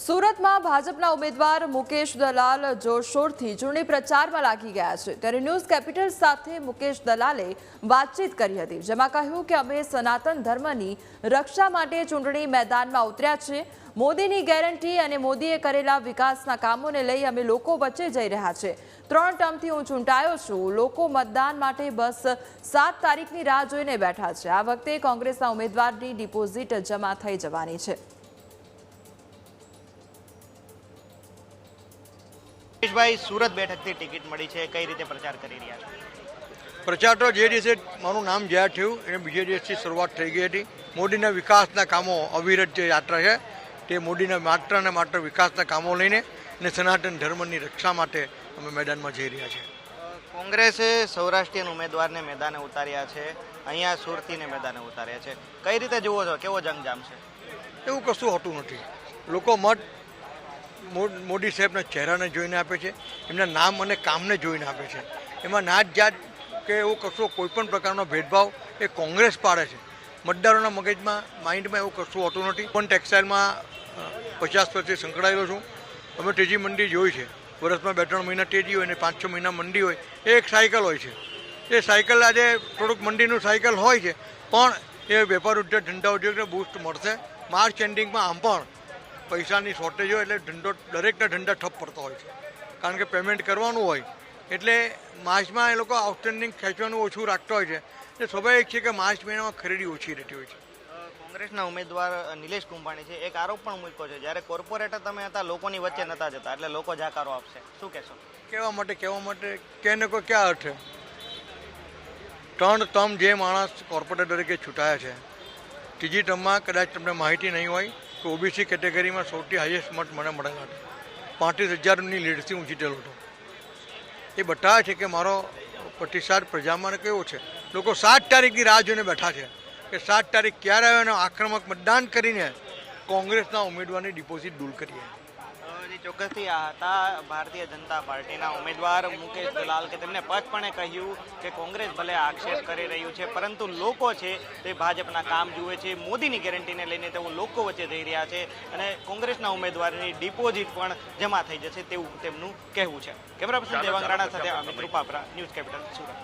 સુરતમાં ભાજપના ઉમેદવાર મુકેશ દલાલ જોરશોરથી ચૂંટણી પ્રચારમાં લાગી ગયા છે. ત્યારે ન્યૂઝ કેપિટલ સાથે મુકેશ દલાલે વાતચીત કરી હતી. જેમાં કહ્યું કે અમે સનાતન ધર્મની રક્ષા માટે ચૂંટણી મેદાનમાં ઉતર્યા છે. મોદીની ગેરંટી અને મોદીએ કરેલા વિકાસના કામોને લઈ અમે લોકો વચ્ચે જઈ રહ્યા છે. ત્રણ ટર્મથી હું ચૂંટાયો છું. લોકો મતદાન માટે બસ સાત તારીખની રાહ જોઈને બેઠા છે. આ વખતે કોંગ્રેસના ઉમેદવારની ડિપોઝિટ જમા થઈ જવાની છે. ભાઈ સુરત બેઠકથી ટિકિટ મળી છે. કઈ રીતે પ્રચાર કરી રહ્યા છો? પ્રચાર તો જે દિવસે મારું નામ જાહેર થયું એને બીજે દિવસથી શરૂઆત થઈ ગઈ હતી. મોદીના વિકાસના કામો અવિરત જે યાત્રા છે તે મોદીના માત્ર ને માત્ર વિકાસના કામો લઈને અને સનાતન ધર્મની રક્ષા માટે અમે મેદાનમાં જઈ રહ્યા છીએ. કોંગ્રેસે સૌરાષ્ટ્રીયન ઉમેદવારને મેદાને ઉતાર્યા છે અહીંયા સુરતીને મેદાને ઉતાર્યા છે. કઈ રીતે જુઓ છો? કેવો જંગ જામશે એવું કશું હોતું નથી. લોકો મત મોદી સાહેબના ચહેરાને જોઈને આપે છે, એમના નામ અને કામને જોઈને આપે છે. એમાં નાત જાત કે એવું કશો કોઈપણ પ્રકારનો ભેદભાવ એ કોંગ્રેસ પાડે છે. મતદારોના મગજમાં, માઇન્ડમાં એવું કશું હોતું નથી. પણ ટેક્સટાઇલમાં પચાસ વર્ષથી સંકળાયેલો છું. અમે તેજી મંડી જોઈ છે. વર્ષમાં બે ત્રણ મહિના તેજી હોય અને પાંચ છ મહિના મંડી હોય. એ એક સાયકલ હોય છે. એ સાયકલ આજે થોડુંક મંડીનું સાયકલ હોય છે. પણ એ વેપાર ઉદ્યોગ, ધંધા ઉદ્યોગને બૂસ્ટ મળશે. માર્ચ એન્ડિંગમાં આમ પણ પૈસાની શોર્ટેજ હોય એટલે ધંધો દરેકના ધંધા ઠપ પડતો હોય છે. કારણ કે પેમેન્ટ કરવાનું હોય એટલે માર્ચમાં એ લોકો આઉટસ્ટેન્ડિંગ ખેંચવાનું ઓછું રાખતો હોય છે. એટલે સ્વાભાવિક છે કે માર્ચ મહિનામાં ખરીદી ઓછી રહેતી હોય છે. કોંગ્રેસના ઉમેદવાર નિલેશ કુંભાણી છે. એક આરોપ પણ મૂક્યો છે. જ્યારે કોર્પોરેટર તમે હતા લોકોની વચ્ચે નતા જતા એટલે લોકો જાકારો આપશે. શું કહેશો? કહેવા માટે કહેવા માટે કે ને કોઈ ક્યાં અર્થે ત્રણ ટર્મ જે માણસ કોર્પોરેટર તરીકે છૂટાયા છે. ત્રીજી ટર્મમાં કદાચ તમને માહિતી નહીં હોય કે ઓબીસી કેટેગરીમાં સૌથી હાઈએસ્ટ મત મને મળેલા હતા પાંત્રીસ હજારની લીડથી હું જીતેલો હતો. એ બતાવે છે કે મારો પ્રતિસાદ પ્રજામાં કેવો છે? લોકો સાત તારીખની રાહ જોઈને બેઠા છે. કે સાત તારીખ ક્યારે આવે આક્રમક મતદાન કરીને કોંગ્રેસના ઉમેદવારની ડિપોઝિટ દૂર કરીએ. જે ચોક્કસથી આ હતા ભારતીય જનતા પાર્ટીના ઉમેદવાર મુકેશ દલાલ કે તેમણે સ્પષ્ટપણે કહ્યું કે કોંગ્રેસ ભલે આક્ષેપ કરી રહ્યું છે પરંતુ લોકો છે તે ભાજપના કામ જુએ છે. મોદીની ગેરંટીને લઈને તેઓ લોકો વચ્ચે જઈ રહ્યા છે અને કોંગ્રેસના ઉમેદવારની ડિપોઝિટ પણ જમા થઈ જશે તેવું તેમનું કહેવું છે. કેમેરા પર્સન દેવાંગ રાણા સાથે અમિત રૂપાપરા ન્યૂઝ કેપિટલ સુરત.